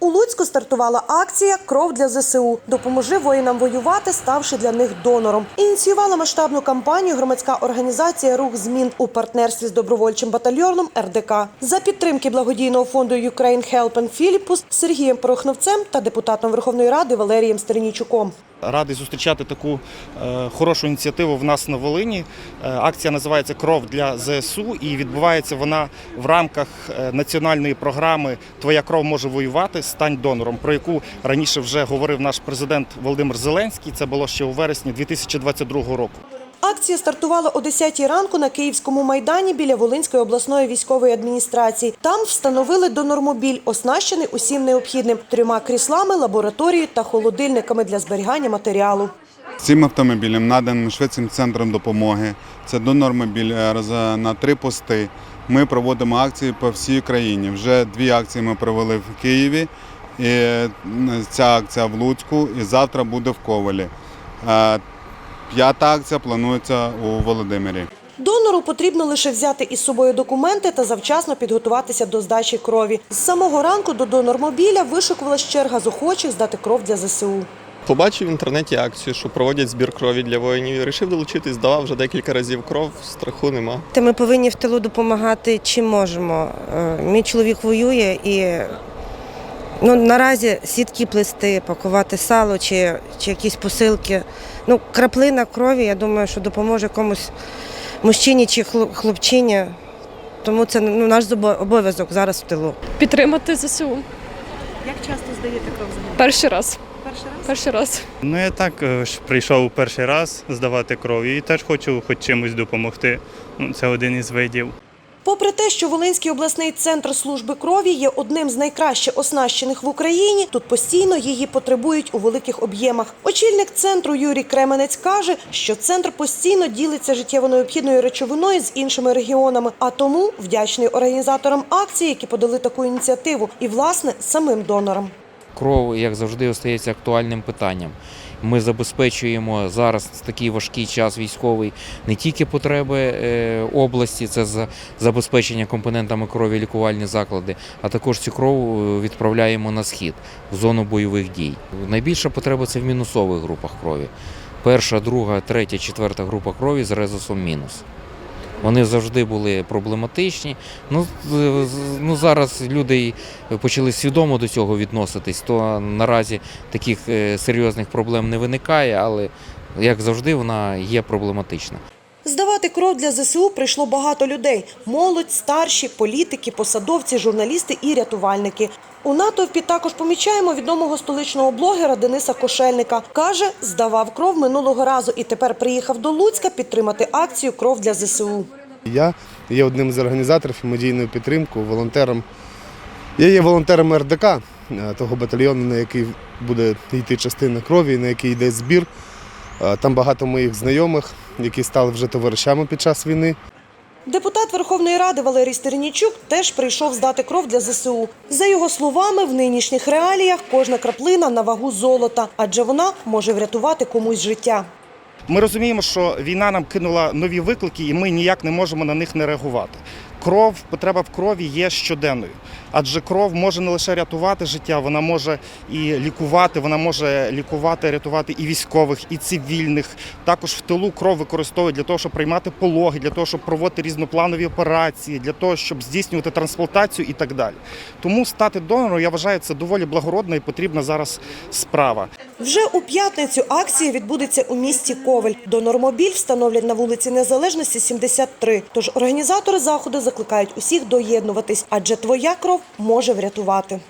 У Луцьку стартувала акція Кров для ЗСУ. Допоможи воїнам воювати, ставши для них донором. Ініціювала масштабну кампанію громадська організація Рух змін у партнерстві з добровольчим батальйоном РДК за підтримки благодійного фонду Ukraine Help and Philippus Сергієм Порохновцем та депутатом Верховної Ради Валерієм Стернічуком. Радий зустрічати таку е, хорошу ініціативу в нас на Волині. Е, акція називається Кров для ЗСУ і відбувається вона в рамках е, національної програми Твоя кров може воювати. Стань донором, про яку раніше вже говорив наш президент Володимир Зеленський. Це було ще у вересні 2022 року. Акція стартувала о 10 ранку на Київському майдані біля Волинської обласної військової адміністрації. Там встановили донормобіль, оснащений усім необхідним трьома кріслами, лабораторією та холодильниками для зберігання матеріалу. Цим автомобілем наданим шведським центром допомоги. Це донормобіль е, на три пости. Ми проводимо акції по всій країні. Вже дві акції ми провели в Києві. І е, ця акція в Луцьку і завтра буде в Ковалі. Е, П'ята акція планується у Володимирі. Донору потрібно лише взяти із собою документи та завчасно підготуватися до здачі крові. З самого ранку до донормобіля вишикувалась черга з охочих здати кров для ЗСУ. Побачив в інтернеті акцію, що проводять збір крові для воїнів. і Вирішив долучитись, здавав вже декілька разів кров, страху нема. Та ми повинні в тилу допомагати чим можемо. Е, Мій чоловік воює і ну, наразі сітки плести, пакувати сало чи, чи якісь посилки. Ну, краплина крові, я думаю, що допоможе комусь мужчині чи хлопчині. Тому це ну, наш обов'язок зараз в тилу. підтримати ЗСУ. Як часто здаєте кров за Перший раз. Перший раз? Перший раз. Ну я так е, ж прийшов перший раз здавати кров і теж хочу хоч чимось допомогти. Ну, це один із видів. Попри те, що Волинський обласний центр служби крові є одним з найкраще оснащених в Україні, тут постійно її потребують у великих об'ємах. Очільник центру Юрій Кременець каже, що центр постійно ділиться життєво необхідною речовиною з іншими регіонами, а тому вдячний організаторам акції, які подали таку ініціативу, і власне самим донорам. Кров, як завжди, остається актуальним питанням. Ми забезпечуємо зараз такий важкий час військовий не тільки потреби е, області, це за забезпечення компонентами крові лікувальні заклади, а також цю кров е, відправляємо на схід в зону бойових дій. Найбільша потреба це в мінусових групах крові. Перша, друга, третя, четверта група крові з резусом мінус. Вони завжди були проблематичні. Ну, ну зараз люди почали свідомо до цього відноситись, то наразі таких е, серйозних проблем не виникає, але як завжди, вона є проблематична. Здавати кров для ЗСУ прийшло багато людей: молодь, старші, політики, посадовці, журналісти і рятувальники. У натовпі також помічаємо відомого столичного блогера Дениса Кошельника. Каже, здавав кров минулого разу і тепер приїхав до Луцька підтримати акцію Кров для ЗСУ. Я є одним з організаторів і медійною підтримкою, волонтером. Я є волонтером РДК, е, того батальйону, на який буде йти частина крові, на який йде збір. Е, Там багато моїх знайомих, які стали вже товаришами під час війни. Депутат Верховної Ради Валерій Стернічук теж прийшов здати кров для ЗСУ. За його словами, в нинішніх реаліях кожна краплина на вагу золота, адже вона може врятувати комусь життя. Ми розуміємо, що війна нам кинула нові виклики, і ми ніяк не можемо на них не реагувати. Кров, потреба в крові є щоденною, адже кров може не лише рятувати життя, вона може і лікувати, вона може лікувати, рятувати і військових, і цивільних. Також в тилу кров використовують для того, щоб приймати пологи, для того, щоб проводити різнопланові операції, для того, щоб здійснювати трансплантацію і так далі. Тому стати донором, я вважаю, це доволі благородна і потрібна зараз справа. Вже у п'ятницю акція відбудеться у місті Ковель. Донормобіль встановлять на вулиці Незалежності 73. Тож організатори заходу закликають усіх доєднуватись, адже твоя кров може врятувати.